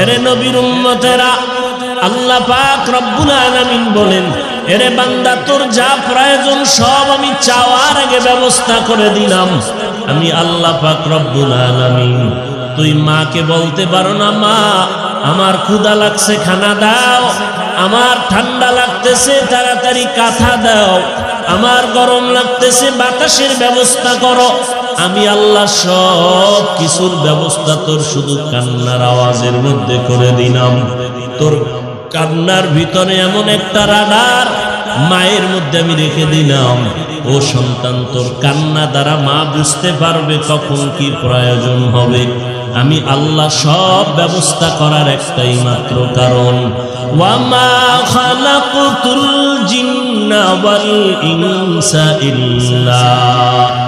এরে নবীর উম্মতেরা, আল্লাহ পাক রব্বুল আলামিন বলেন, এরে বান্দা, তোর যা প্রয়োজন সব আমি চাওয়ার আগে ব্যবস্থা করে দিলাম। আমি আল্লাহ পাক রব্বুল আলামিন, তুই মাকে বলতে পারো না, মা, আমার ক্ষুদা লাগছে, খানা দাও, আমার ঠান্ডা লাগতেছে, তাড়াতাড়ি কাঁথা দাও, আমার গরম লাগতেছে, বাতাসের ব্যবস্থা করো। আমি আল্লাহ সব কিছুর ব্যবস্থা তোর শুধু কান্নার আওয়াজের মধ্যে করে দিলাম। তোর কান্নার ভিতরে এমন একটা রাডার মায়ের মধ্যে আমি রেখে দিলাম। ও সন্তান, তোর কান্না দ্বারা মা বুঝতে পারবে কখন কি প্রয়োজন হবে। আমি আল্লাহ সব ব্যবস্থা করার একটাই মাত্র কারণ। ওয়ামা জিন্না ইনসা ইল্লা।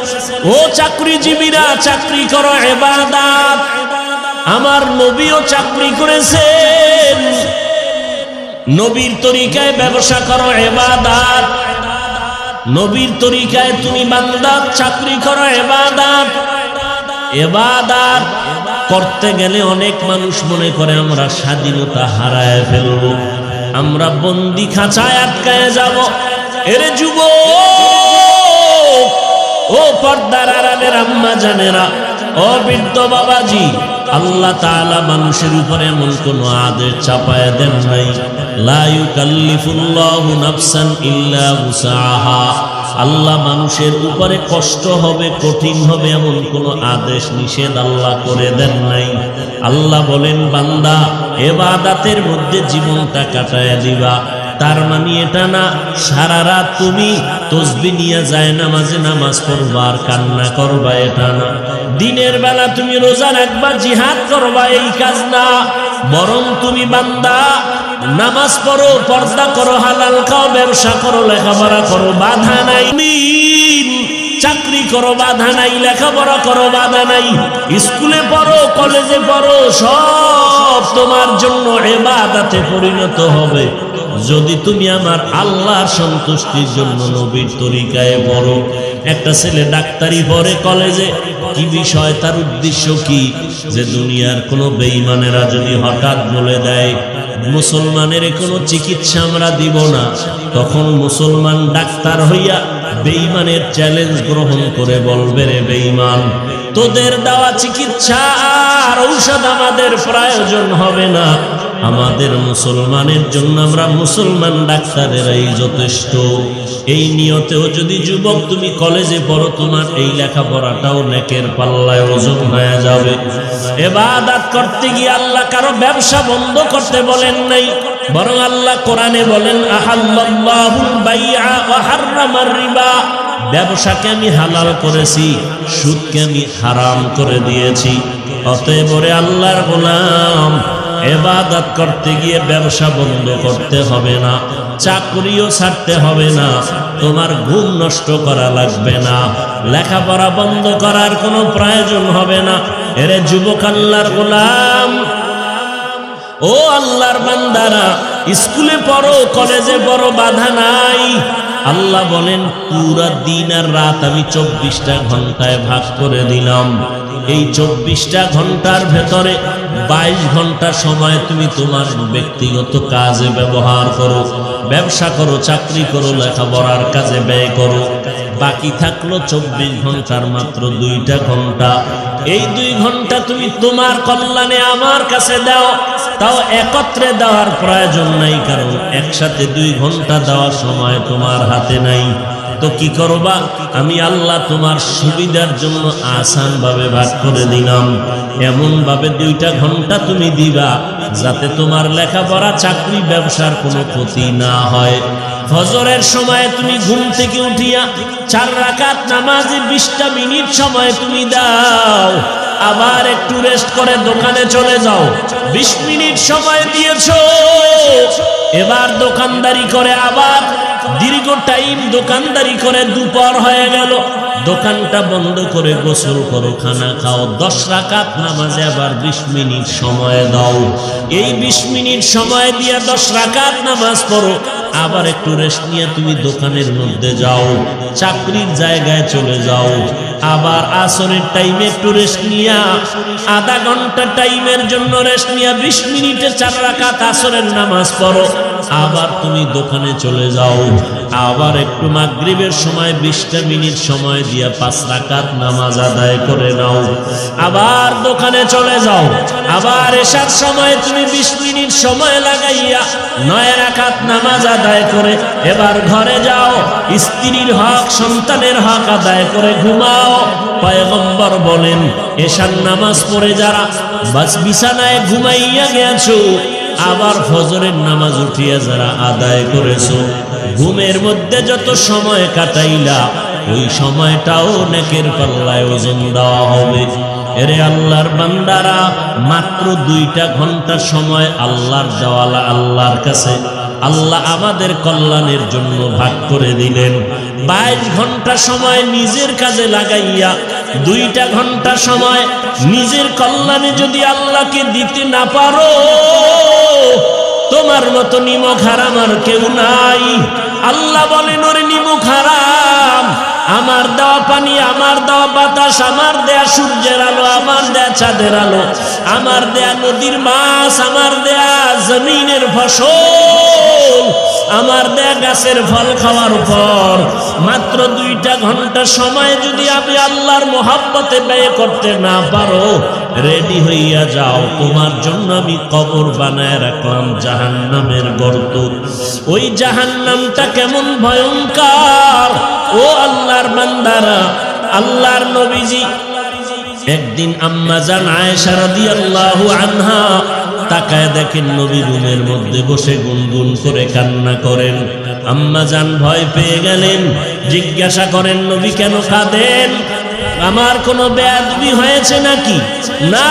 ও চাকরিজীবীরা, চাকরি করো ইবাদত আমার নবীও চাকরি করেছেন। নবীর তরিকায় ব্যবসা করো ইবাদত নবীর তরিকায় তুমি বান্দা, চাকরি করো ইবাদত ইবাদত করতে গেলে অনেক মানুষ মনে করে, আমরা স্বাধীনতা হারায় ফেলব, আমরা বন্দি খাঁচায় আটকায় যাব। এরে যুব ও পর্দার আড়ালের আম্মা জানেরা, ও বৃদ্ধ বাবাজি, আল্লাহ তাআলা মানুষের উপরে এমন কোন আদেশ চাপায় দেন নাই। আল্লাহ মানুষের উপরে কষ্ট হবে, কঠিন হবে এমন কোন আদেশ নিষেধ আল্লাহ করে দেন নাই। আল্লাহ বলেন, বান্দা, এবাদাতের মধ্যে জীবনটা কাটায় দিবা। তার মানে এটা না, সারা রাত তুমি তসবি নিয়ে যায় নামাজে নামাজ পড়বা আর কান্না করবা, এটা না। দিনের বেলা তুমি রোজা রাখবা, জিহাদ করবা, এই কাজ না। বরং তুমি বান্দা, নামাজ পড়ো, পর্দা করো, হালাল খাও, ব্যবসা করো, লেখাপড়া করো, বাধা নাই। চাকরি করো, বাধা নাই, লেখাপড়া করো, বাধা নাই। স্কুলে পড়ো, কলেজে পড়ো, সব তোমার জন্য এবাদাতে পরিণত হবে। যদি তুমি আমার আল্লাহর সন্তুষ্টির জন্য নবীর তরিকায় বড় একটা ছেলে ডাক্তারি পড়ে কলেজে, কি বিষয়? তার উদ্দেশ্য কি? যে দুনিয়ার কোনো বেঈমানেরা যদি হঠাৎ বলে দেয়, মুসলমানের কোনো চিকিৎসা আমরা দিব না, তখন মুসলমান ডাক্তার হইয়া বেঈমানের চ্যালেঞ্জ গ্রহণ করে বলবে, রে বেঈমান, তোদের দেওয়া চিকিৎসা আর ঔষধ আমাদের প্রয়োজন হবে না। আমাদের মুসলমানের জন্য আমরা মুসলমান ডাক্তারেরাই যথেষ্ট। এই নিয়তেও যদি যুবক তুমি কলেজে পড়ো, তোমার এই লেখাপড়াটাও নেকের পাল্লায় ওজন হয়ে যাবে। এবাদাত করতে গিয়ে আল্লাহ কারও ব্যবসা বন্ধ করতে বলেন নাই, বরং আল্লাহ কোরআনে বলেন রিবা। ব্যবসাকে আমি হালাল করেছি, সুদকে আমি হারাম করে দিয়েছি। অতএব আল্লাহর গোলাম এবাদত করতে গিয়ে ব্যবসা বন্ধ করতে হবে না, চাকরিও ছাড়তে হবে না, তোমার ঘুম নষ্ট করা লাগবে না, লেখাপড়া বন্ধ করার কোনো প্রয়োজন হবে না। এরে যুবক আল্লাহর গোলাম, ও আল্লাহর বান্দারা, স্কুলে পড়ো, কলেজে পড়ো, বাধা নাই। আল্লাহ বলেন, পুরা দিন আর রাত আমি চব্বিশটা ঘন্টায় ভাগ করে দিলাম। এই চব্বিশটা ঘণ্টার ভেতরে বাইশ ঘণ্টা সময় তুমি তোমার ব্যক্তিগত কাজে ব্যবহার করো, ব্যবসা করো, চাকরি করো, লেখাপড়ার কাজে ব্যয় করো। বাকি থাকল চব্বিশ ঘণ্টার মাত্র দুইটা ঘণ্টা। এই দুই ঘণ্টা তুমি তোমার কল্যাণে আমার কাছে দাও, তাও একত্রে দেওয়ার প্রয়োজন নাই, কারণ একসাথে দুই ঘণ্টা দেওয়ার সময় তোমার হাতে নাই। তো কি করবা? আমি আল্লাহ তোমার সুবিধার জন্য আসান ভাবে ভাগ করে দিলাম। এমন ভাবে দুইটা ঘণ্টা তুমি দিবা, যাতে তোমার লেখাপড়া, চাকরি, ব্যবসার কোনো ক্ষতি না হয়। ফজরের সময় তুমি ঘুম থেকে উঠিয়া চার রাকাত নামাজে বিশটা মিনিট সময় তুমি দাও। আবার একটু রেস্ট করে দোকানে চলে যাও। বিশ মিনিট সময় দিয়েছ। এবার দোকানদারি করে আবার দীর্ঘ টাইম দোকানদারি করে দুপুর হয়ে গেল। দোকানটা বন্ধ করে গোসল করো, খানা খাও। দশ রাকাত নামাজে আবার বিশ মিনিট সময় দাও। এই বিশ মিনিট সময় দিয়ে দশ রাকাত নামাজ পড়ো। আবার একটু রেস্ট নিয়ে তুমি দোকানের মধ্যে যাও। চাকরির জায়গায় চলে যাও। আবার আসরের টাইমে একটু রেস্ট নিয়া, আধা ঘণ্টা টাইমের জন্য রেস্ট নিয়া বিশ মিনিটে চার রাকাত আসরের নামাজ পড়ো। আবার তুমি দোকানে চলে যাও। আবার একটু মাগরিবের সময়, বিশটা মিনিট সময় দিয়া পাঁচ রাকাত নামাজ আদায় করে নাও। আবার দোকানে চলে যাও। আবার এসার সময় তুমি বিশ মিনিট সময় লাগাইয়া নয় রাকাত নামাজ আদায় করে এবার ঘরে যাও। স্ত্রীর হক, সন্তানের হক আদায় করে ঘুমাও। পয়গম্বর বলেন, এশার নামাজ পড়ে যারা বাস বিছানায় ঘুমাইয়া গেছো, আবার ফজরের নামাজ উঠিয়া যারা আদায় করেছ, ঘুমের মধ্যে যত সময় কাটাইলা, ওই সময়টাও নেকের পাল্লায় ওজন দেওয়া হবে। এরে আল্লাহর বান্দারা, মাত্র দুইটা ঘণ্টা সময় আল্লাহর দেওয়ালা আল্লাহর কাছে আল্লাহ আমাদের কল্যাণের জন্য ভাগ করে দিলেন। বাইশ ঘণ্টা সময় নিজের কাজে লাগাইয়া, দুইটা ঘণ্টা সময় নিজের কল্যাণে যদি আল্লাহকে দিতে না পারো, তোমার মতো নিমক হারাম আর কেউ নাই। আল্লাহ বলেন, ওরে নিমক হারাম, আমার দেওয়া পানি বাতাস আমার দেয়া, সূর্যের আলো আমার দেয়া, চাঁদের আলো আমার দেয়া, নদীর মাছ আমার দেয়া, জমিনের ফসল আমার দেয়া, গাছের ফল খাওয়ার পর মাত্র দুইটা ঘণ্টা সময় যদি আমি আল্লাহর মোহাব্বতে ব্যয় করতে না পারো রেডি হইয়া যাও। তোমার জন্য আমি কবর বানায় রাখলাম জাহান্নামের গর্ত। ওই জাহান্নামটা কেমন ভয়ঙ্কর। ও আল্লাহর বান্দারা আল্লাহর নবীজি। একদিন আম্মা জান আয়েশা রাদিয়াল্লাহু আনহা তাকায় দেখেন নবী রুমের মধ্যে বসে গুনগুন করে কান্না করেন। আম্মা জান ভয় পেয়ে গেলেন, জিজ্ঞাসা করেন, নবী কেন কাঁদেন? আমার কোনো বেয়াদবি হয়েছে নাকি? না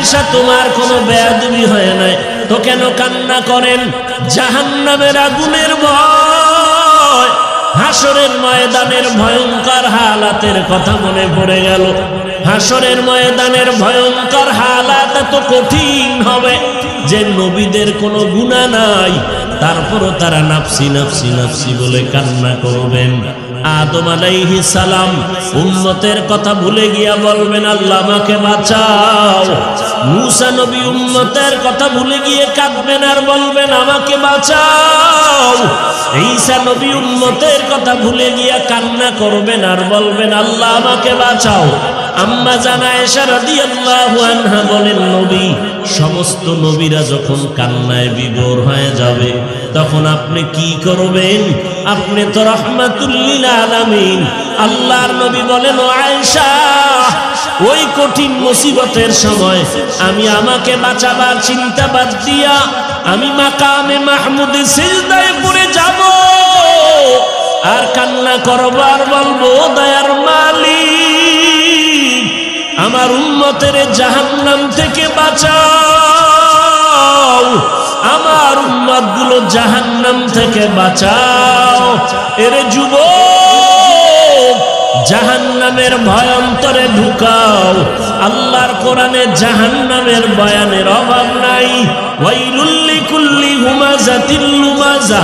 এসা তোমার কোনো বেয়াদবি হয় নাই। তো কেন কান্না করেন? জাহান্নামের আগুনের ভয়। হাসরের ময়দানের ভয়ঙ্কর হালাতের কথা মনে পড়ে গেল। হাসরের ময়দানের ভয়ঙ্কর হালাত এত কঠিন হবে। যে নবীদের কোনো গুণা নাই, তারপরও তারা নাফসি নাফসি নাফসি বলে কান্না করবেন। আদম আলাইহি সালাম উম্মতের কথা ভুলে গিয়া বলবেন, আল্লাহ আমাকে বাঁচাও। মুসা নবী উম্মতের কথা ভুলে গিয়ে কাঁদবেন আর বলবেন, আমাকে বাঁচাও। ঈসা নবী উম্মতের কথা ভুলে গিয়া কান্না করবেন আর বলবেন, আল্লাহ আমাকে বাঁচাও। আম্মা জানা এসা রাদিয়াল্লাহু আনহা বলেন, নবী সমস্ত নবীরা যখন কান্নায় বিভোর হয়ে যাবে, তখন আপনি কি করবেন? আপনি তো রহমাতুল্লিল আলামিন। আল্লাহর নবী বলেন, ও আয়েশা, ওই কঠিন মুসিবতের সময় আমি আমাকে বাঁচাবার চিন্তা বাদ দিয়া আমি মাকামে মাহমুদে সিজদায় পড়ে যাব। আর কান্না করবার বলব দয়ার মালিক আমার উন্মতের জাহান্নাম থেকে বাঁচাও। আমার উন্মতগুলো জাহান্নাম থেকে বাঁচাও। এর যুব জাহান্নামের ভয়ন্তরে ঢুকাও। আল্লাহর কোরআনে জাহান্নামের বয়ানের অভাব নাই। ওয়াইলুল্লি কুল্লি হুমাজা তিল্লুমাজা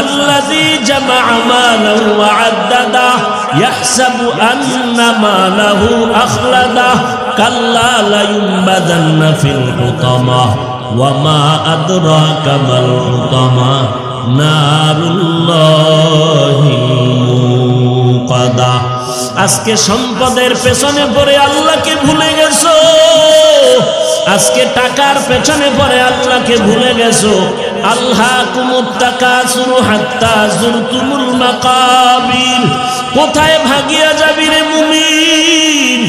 আল্লাযী জামা আমালাহু ওয়া আদ্দাদা ইয়াহসাবু আন্না মালাহু আখলাদা। কাল্লা লা ইউমবাদান্না ফিল হুতামা ওয়া মা আদরাকা মাল হুতামা নারুল্লাহি মুকাদা। আজকে সম্পদের পেছনে পড়ে আল্লাহকে ভুলে গেছো? আজকে টাকার পেছনে পরে আল্লাহকে ভুলে গেছো। আল্লাহ কুমুর টাকা কুমুত্তাকাসুরু হাত্তা জুরতুমুল মাকাবির কোথায় ভাগিয়া যাবি রে মুমিন?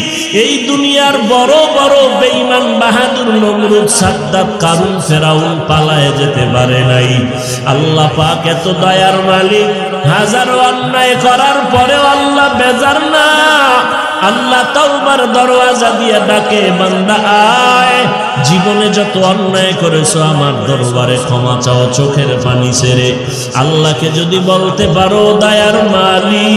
এই দুনিয়ার বড় বড় বেঈমান বাহাদুর নমরুদ সাদ্দাত কারুন ফেরাউন পালায় যেতে পারে নাই। আল্লাহ পাক এত দয়ার মালিক। হাজারো অন্যায় করার পরেও আল্লাহ বেজার না। আল্লাহ তাওবার দরওয়াজা দিয়ে ডাকে, বান্দা আয়, জীবনে যত অন্যায় করেছ আমার দরবারে ক্ষমা চাও, চোখের পানি ছেড়ে আল্লাহকে যদি বলতে পারো, দায়ার মালি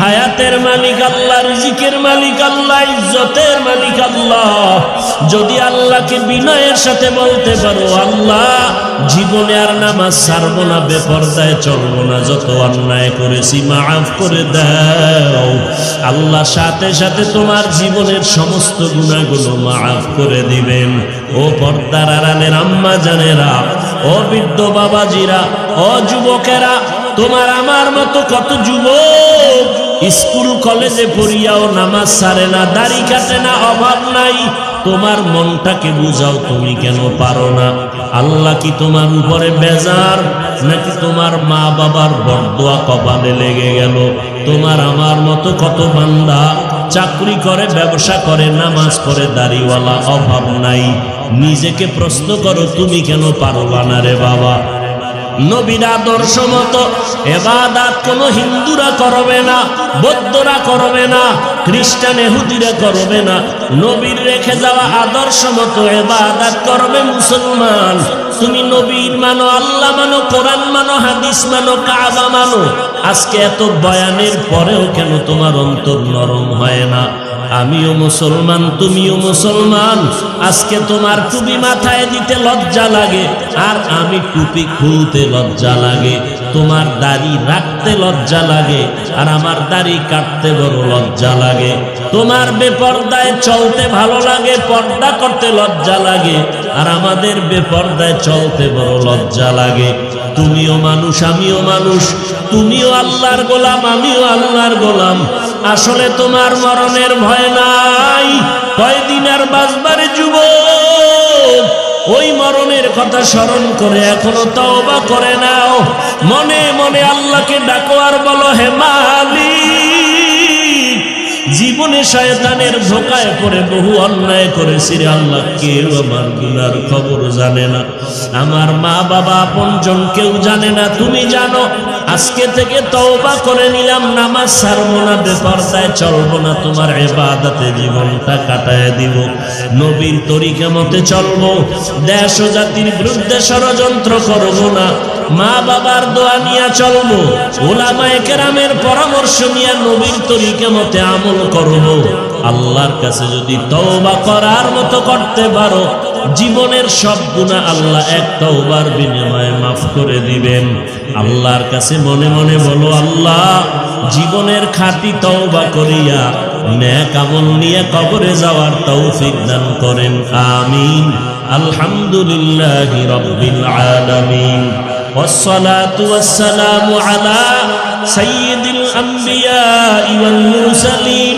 হায়াতের মালিক আল্লাহ, রিজিকের মালিক আল্লাহ, ইজ্জতের মালিক আল্লাহ যদি আল্লাহকে বিনয়ের সাথে বলতে পারো, আল্লাহ, জীবনে আর নামাজ ছাড়বো না, বেপরদায় চলবো না, যত অন্যায় করেছি মাফ করে দাও। আল্লাহ সাথে সাথে তোমার জীবনের সমস্ত গুণাগুলো মাফ করে দিবেন। ও পর্দার আড়ালের আম্মা জানেরা, ও বৃদ্ধ বাবাজিরা, ও যুবকেরা, তোমার আমার মতো কত যুবক স্কুল, কলেজে পড়িয়াও নামাজ সারে না, দাড়ি কাটে না, অভাব নাই। তোমার মনটাকে বুঝাও, তুমি কেন পারো না? আল্লাহ কি তোমার উপরে বেজার, নাকি তোমার মা বাবার বরদোয়া কপালে লেগে গেল? তোমার আমার মতো কত বান্দা চাকরি করে, ব্যবসা করে, নামাজ করে দাড়িওয়ালা অভাব নাই। নিজেকে প্রশ্ন করো, তুমি কেন পারবা না রে বাবা? নবীর আদর্শ মতো এবাদাত কোন হিন্দুরা করবে না, বৌদ্ধরা করবে না, খ্রিস্টান এহুদিরা করবে না। নবীর রেখে যাওয়া আদর্শ মতো এবাদাত করবে মুসলমান। তুমি নবীর মানো, আল্লাহ মানো, কোরআন মানো, হাদিস মানো, কাবা মানো। আজকে এত বয়ানের পরেও কেন তোমার অন্তর নরম হয় না? আমিও মুসলমান, তুমিও মুসলমান। আজকে তোমার টুপি মাথায় দিতে লজ্জা লাগে, আর আমি টুপি খুলতে লজ্জা লাগে। তোমার দাড়ি রাখতে লজ্জা লাগে, আর আমার দাড়ি কাটতে বড় লজ্জা লাগে। তোমার বেপর্দায় চলতে ভালো লাগে, পর্দা করতে লজ্জা লাগে, আর আমাদের বেপর্দায় চলতে বড় লজ্জা লাগে। তুমিও মানুষ, আমিও মানুষ, তুমিও আল্লাহর গোলাম, আমিও আল্লাহর গোলাম। আসলে তোমার মরণের ভয় নাই। কয়দিন আর বাঁচবারে যুব ওই মরণের কথা স্মরণ করে এখনও তওবা করে নাও। মনে মনে আল্লাহকে ডাকো আর বলো, হে মালিক, জীবনে শয়তানের ধোকায় পড়ে বহু অন্যায় করেছি রে আল্লাহ। কেউ আমার গুনার খবর জানে না। আমার মা বাবা আপনজন কেউ জানে না। তুমি জানো আজকে থেকে তওবা করে নিলাম, নামাজ ছাড়বো না, বেপরদায় চলবো না, তোমার এবাদাতে জীবনটা কাটায় দিব। নবীর তরিকা মতে চলবো, দেশ ও জাতির বিরুদ্ধে ষড়যন্ত্র করব না, মা বাবার দোয়া নিয়ে চলবো, ওলামায়ে কেরামের পরামর্শ নিয়ে নবীর তরিকা মতে আমল করব। আল্লাহর কাছে যদি তওবা করার মতো করতে পারো জীবনের সব গুণা আল্লাহ এক তওবার বিনিময়ে মাফ করে দিবেন আল্লাহর কাছে মনে মনে বলো আল্লাহ জীবনের খাঁটি তওবা করিয়া ন্যাক আমল নিয়ে কবরে যাওয়ার তৌফিক দান করেন আমিন আলহামদুলিল্লাহি রাব্বিল আলামিন والصلاة والسلام على سيد الأنبياء والمرسلين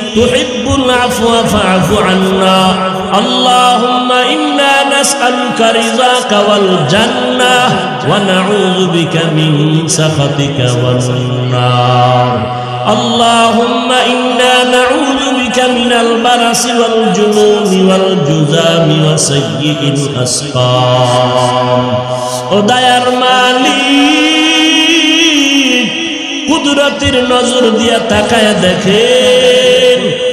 تحب العفو فاعف عنا. اللهم إنا نسألك رضاك والجنة ونعوذ بك من سخطك والنار. اللهم إنا نعوذ بك من البرص والجنون والجذام وسيء الأسقام. ودير مالك কুদরতির নজর দিয়া তাকায় দেখেন।